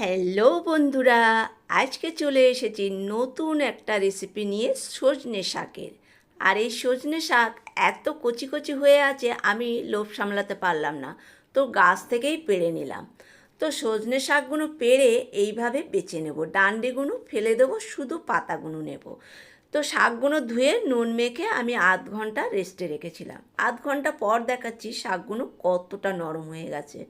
Hello বন্ধুরা, আজকে চলে এসেছি নতুন একটা রেসিপি নিয়ে সজনে শাকের। আর এই সজনে শাক এত কচি কচি হয়ে আছে, আমি লোভ সামলাতে পারলাম না। তো গাছ থেকেই পেড়ে নিলাম। তো সজনে শাকগুলো পেড়ে এইভাবে বেছে নেব। ডান্ডিগুলো ফেলে দেবো, শুধু পাতাগুলো নেব। তো শাকগুলো ধুয়ে নুন মেখে আমি আধ ঘণ্টা রেস্টে রেখেছিলাম। আধ ঘণ্টা পর দেখাচ্ছি শাকগুলো কতটা নরম হয়ে গেছে।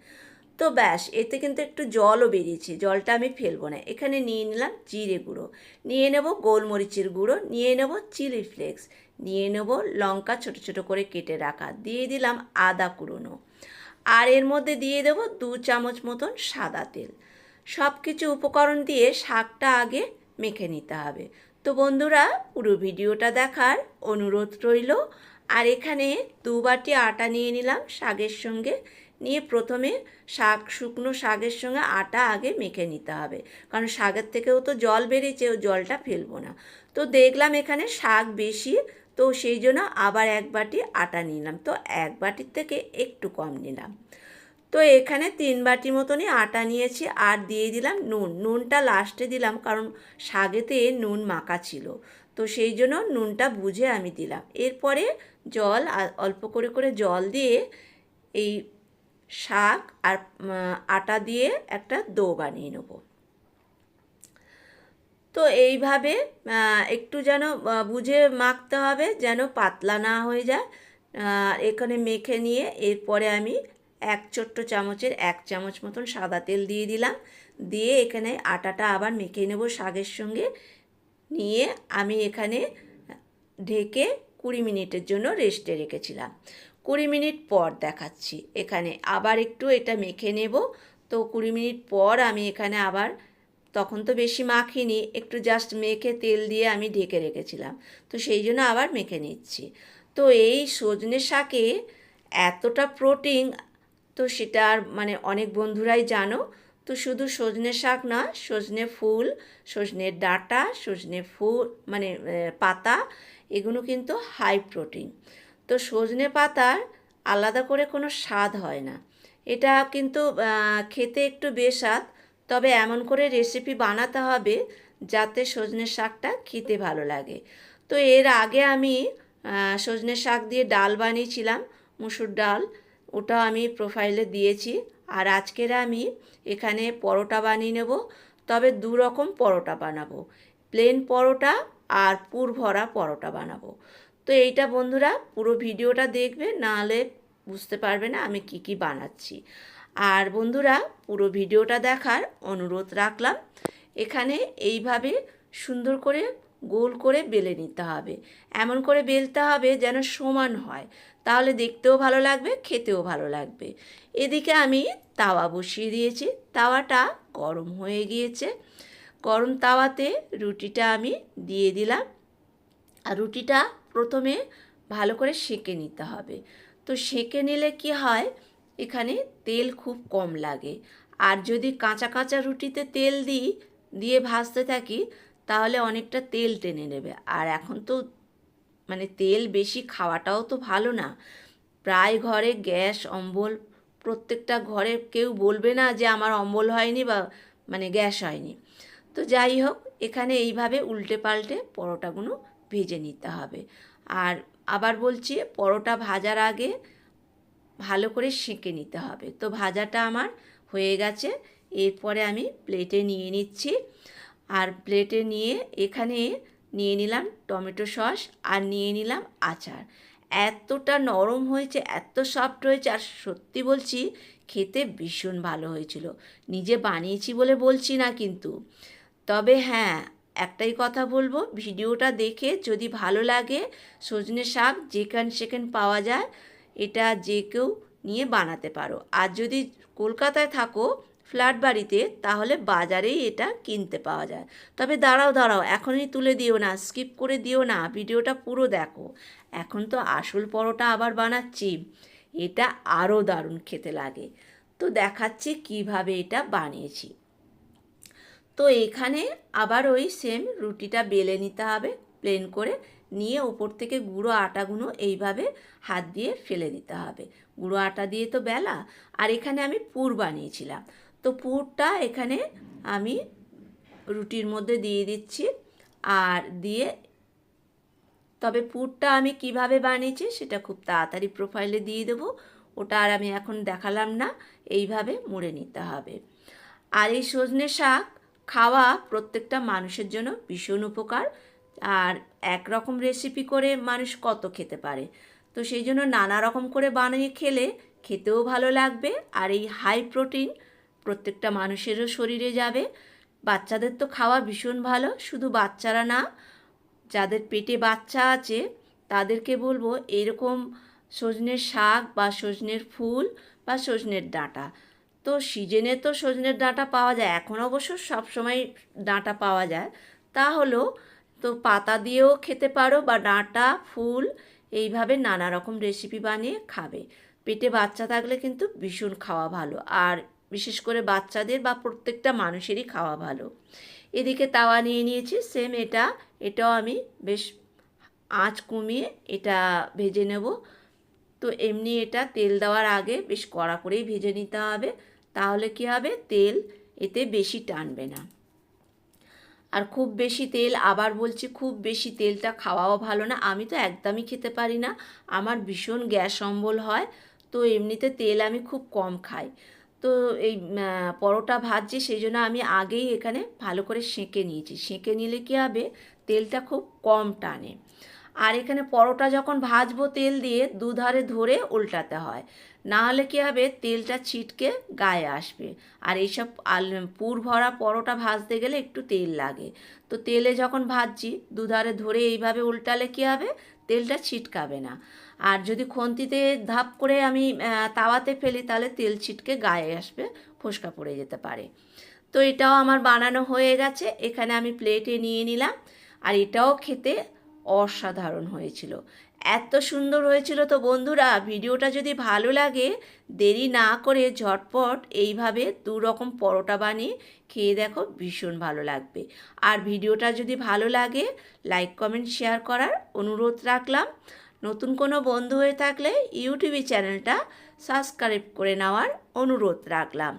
তো ব্যাস, এতে কিন্তু একটু জলও বেরিয়েছে, জলটা আমি ফেলব না। এখানে নিয়ে নিলাম জিরে গুঁড়ো, নিয়ে নেব গোলমরিচের গুঁড়ো, নিয়ে নেব চিলি ফ্লেক্স, নিয়ে নেব লঙ্কা ছোট ছোট করে কেটে রাখা, দিয়ে দিলাম আদা কুড়োনো। আর এর মধ্যে দিয়ে দেব দু চামচ মতন সাদা তেল। সব কিছু উপকরণ দিয়ে শাকটা আগে মেখে নিতে হবে। তো বন্ধুরা, পুরো ভিডিওটা দেখার অনুরোধ রইল। আর এখানে দু বাটি আটা নিয়ে নিলাম শাকের সঙ্গে। নিয়ে প্রথমে শাক, শুকনো শাকের সঙ্গে আটা আগে মেখে নিতে হবে। কারণ শাকের থেকেও তো জল বেরিয়েছে, ও জলটা ফেলব না। তো দেখলাম এখানে শাক বেশি, তো সেই জন্য আবার এক বাটি আটা নিলাম। তো এক বাটির থেকে একটু কম নিলাম। তো এখানে তিন বাটি মতনই আটা নিয়েছি আর দিয়ে দিলাম নুন। নুনটা লাস্টে দিলাম কারণ শাগেতে নুন মাখা ছিল। তো সেই জন্য নুনটা বুঝে আমি দিলাম। এরপরে জল অল্প করে করে জল দিয়ে এই শাক আর আটা দিয়ে একটা দো বানিয়ে নেব। তো এইভাবে একটু যেন বুঝে মাখতে হবে যেন পাতলা না হয়ে যায়। এখানে মেখে নিয়ে এরপরে আমি এক ছোট্ট চামচের এক চামচ মতন সাদা তেল দিয়ে দিলাম। দিয়ে এখানে আটাটা আবার মেখে নেব শাকের সঙ্গে। নিয়ে আমি এখানে ঢেকে কুড়ি মিনিটের জন্য রেস্টে রেখেছিলাম। কুড়ি মিনিট পর দেখাচ্ছি। এখানে আবার একটু এটা মেখে নেব। তো কুড়ি মিনিট পর আমি এখানে আবার, তখন তো বেশি মাখিনি, একটু জাস্ট মেখে তেল দিয়ে আমি ঢেকে রেখেছিলাম। তো সেই জন্য আবার মেখে নিচ্ছি। তো এই সজনে শাকে এতটা প্রোটিন তো সেটা আর মানে অনেক বন্ধুরাই জানো তো শুধু সজনে শাক না, সজনে ফুল, সজনে ডাঁটা, সজনে ফুল মানে পাতা, এগুলো কিন্তু হাই প্রোটিন তো সজনে পাতার আলাদা করে কোনো স্বাদ হয় না। এটা কিন্তু খেতে একটু বেস্বাদ, তবে এমন করে রেসিপি বানাতে হবে যাতে সজনে শাকটা খেতে ভালো লাগে। তো এর আগে আমি সজনে শাক দিয়ে ডাল বানিয়েছিলাম, মুসুর ডাল ওটা আমি প্রোফাইলে দিয়েছি। আর আজকের আমি এখানে পরোটা বানিয়ে নেব। তবে দু রকম পরোটা বানাবো। প্লেন পরোটা আর পুর ভরা পরোটা বানাবো। তো এইটা বন্ধুরা, পুরো ভিডিওটা দেখবে, নাহলে বুঝতে পারবে না আমি কি কি বানাচ্ছি। আর বন্ধুরা, পুরো ভিডিওটা দেখার অনুরোধ রাখলাম। এখানে এইভাবে সুন্দর করে গোল করে বেলে নিতে হবে। এমন করে বেলতে হবে যেন সমান হয়। তাহলে দেখতেও ভালো লাগবে, খেতেও ভালো লাগবে। এদিকে আমি তাওয়া বসিয়ে দিয়েছি। তাওয়াটা গরম হয়ে গিয়েছে। গরম তাওয়াতে রুটিটা আমি দিয়ে দিলাম। আর রুটিটা প্রথমে ভালো করে সেঁকে নিতে হবে। তো সেঁকে নিলে কি হয়, এখানে তেল খুব কম লাগে। আর যদি কাঁচা কাঁচা রুটিতে তেল দিই, দিয়ে ভাজতে থাকি তাহলে অনেকটা তেল টেনে নেবে। আর এখন তো মানে তেল বেশি খাওয়াটাও তো ভালো না। প্রায় ঘরে গ্যাস, অম্বল প্রত্যেকটা ঘরে কেউ বলবে না যে আমার অম্বল হয়নি বা মানে গ্যাস হয়নি। তো যাই হোক, এখানে এইভাবে উল্টে পাল্টে পরোটাগুলো ভেজে নিতে হবে। আর আবার বলছি, পরোটা ভাজার আগে ভালো করে সেঁকে নিতে হবে। তো ভাজাটা আমার হয়ে গেছে। এরপরে আমি প্লেটে নিয়ে নিচ্ছি। আর প্লেটে নিয়ে এখানে নিয়ে নিলাম টমেটো সস আর নিয়ে নিলাম আচার। এতটা নরম হয়েছে, এত সফট হয়েছে আর সত্যি বলছি খেতে ভীষণ ভালো হয়েছিল। নিজে বানিয়েছি বলে বলছি না কিন্তু। তবে হ্যাঁ একটাই কথা বলব, ভিডিওটা দেখে যদি ভালো লাগে সজনে শাক যেখান সেখান পাওয়া যায়, এটা যে কেউ নিয়ে বানাতে পারো। আর যদি কলকাতায় থাকো ফ্ল্যাট বাড়িতে, তাহলে বাজারেই এটা কিনতে পাওয়া যায়। তবে দাঁড়াও দাঁড়াও, এখনই তুলে দিও না, স্কিপ করে দিও না, ভিডিওটা পুরো দেখো। এখন তো আসল পরোটা আবার বানাচ্ছি। এটা আরও দারুণ খেতে লাগে। তো দেখাচ্ছি কীভাবে এটা বানিয়েছি। তো এখানে আবার ওই সেম রুটিটা বেলে নিতে হবে প্লেন করে নিয়ে ওপর থেকে গুঁড়ো আটাগুলো এইভাবে হাত দিয়ে ফেলে দিতে হবে। গুঁড়ো আটা দিয়ে তো বেলা। আর এখানে আমি পুর বানিয়েছিলাম। তো পুরটা এখানে আমি রুটির মধ্যে দিয়ে দিচ্ছি আর দিয়ে তবে পুরটা আমি কীভাবে বানিয়েছি সেটা খুব তাড়াতাড়ি প্রোফাইলে দিয়ে দেবো। ওটা আর আমি এখন দেখালাম না, এইভাবে মুড়ে নিতে হবে। আর এই সজনে শাক খাওয়া প্রত্যেকটা মানুষের জন্য ভীষণ উপকার। আর একরকম রেসিপি করে মানুষ কত খেতে পারে। তো সেই জন্য নানা রকম করে বানিয়ে খেলে খেতেও ভালো লাগবে। আর এই হাই প্রোটিন প্রত্যেকটা মানুষেরও শরীরে যাবে। বাচ্চাদের তো খাওয়া ভীষণ ভালো, শুধু বাচ্চারা না, যাদের পেটে বাচ্চা আছে, তাদেরকে বলব এরকম সজনের শাক বা সজনের ফুল বা সজনের ডাঁটা। তো সিজনে তো সজনের ডাঁটা পাওয়া যায়, এখন অবশ্য সবসময় ডাঁটা পাওয়া যায়। তা হলো তো পাতা দিয়েও খেতে পারো বা ডাঁটা, ফুল, এইভাবে নানা রকম রেসিপি বানিয়ে খাবে। পেটে বাচ্চা থাকলে কিন্তু ভীষণ খাওয়া ভালো। আর বিশেষ করে বাচ্চাদের বা প্রত্যেকটা মানুষেরই খাওয়া ভালো। এদিকে তাওয়া নিয়ে নিয়েছি সেম এটা। এটাও আমি বেশ আঁচ কমিয়ে এটা ভেজে নেব। তো এমনি এটা তেল দেওয়ার আগে বেশ কড়া করেই ভেজে নিতে হবে। তাহলে কি হবে? তেল এতে বেশি টানবে না। আর খুব বেশি তেল, আবার বলছি খুব বেশি তেলটা খাওয়াও ভালো না। আমি তো একদমই খেতে পারি না। আমার ভীষণ গ্যাস অম্বল হয়। তো এমনিতে তেল আমি খুব কম খাই। তো এই পরোটা ভাজছি সেই জন্য আমি আগেই এখানে ভালো করে সেঁকে নিয়েছি। সেঁকে নিলে কী হবে? তেলটা খুব কম টানে। আর এখানে পরোটা যখন ভাজবো তেল দিয়ে দুধারে ধরে উল্টাতে হয়। না হলে কী হবে? তেলটা ছিটকে গায়ে আসবে। আর এইসব আল, পুর ভরা পরোটা ভাজতে গেলে একটু তেল লাগে। তো তেলে যখন ভাজছি, দুধারে ধরে এইভাবে উল্টালে কী হবে? তেলটা ছিটকাবে না। আর যদি খন্তিতে ধাপ করে আমি তাওয়াতে ফেলি, তাহলে তেল ছিটকে গায়ে আসবে, ফোসকা পড়ে যেতে পারে। তো এটাও আমার বানানো হয়ে গেছে। এখানে আমি প্লেটে নিয়ে নিলাম। আর এটাও খেতে অসাধারণ হয়েছিল। এত সুন্দর হয়েছিল তো বন্ধুরা, ভিডিওটা যদি ভালো লাগে, দেরি না করে ঝটপট এইভাবে দু রকম পরোটা বানিয়ে খেয়ে দেখো ভীষণ ভালো লাগবে। আর ভিডিওটা যদি ভালো লাগে লাইক কমেন্ট শেয়ার করার অনুরোধ রাখলাম। নতুন কোনো বন্ধু হয়ে থাকলে ইউটিউবে চ্যানেলটা সাবস্ক্রাইব করে নেওয়ার অনুরোধ রাখলাম।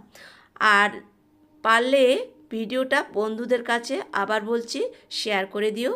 আর পারলে ভিডিওটা বন্ধুদের কাছে আবার বলছি শেয়ার করে দিও।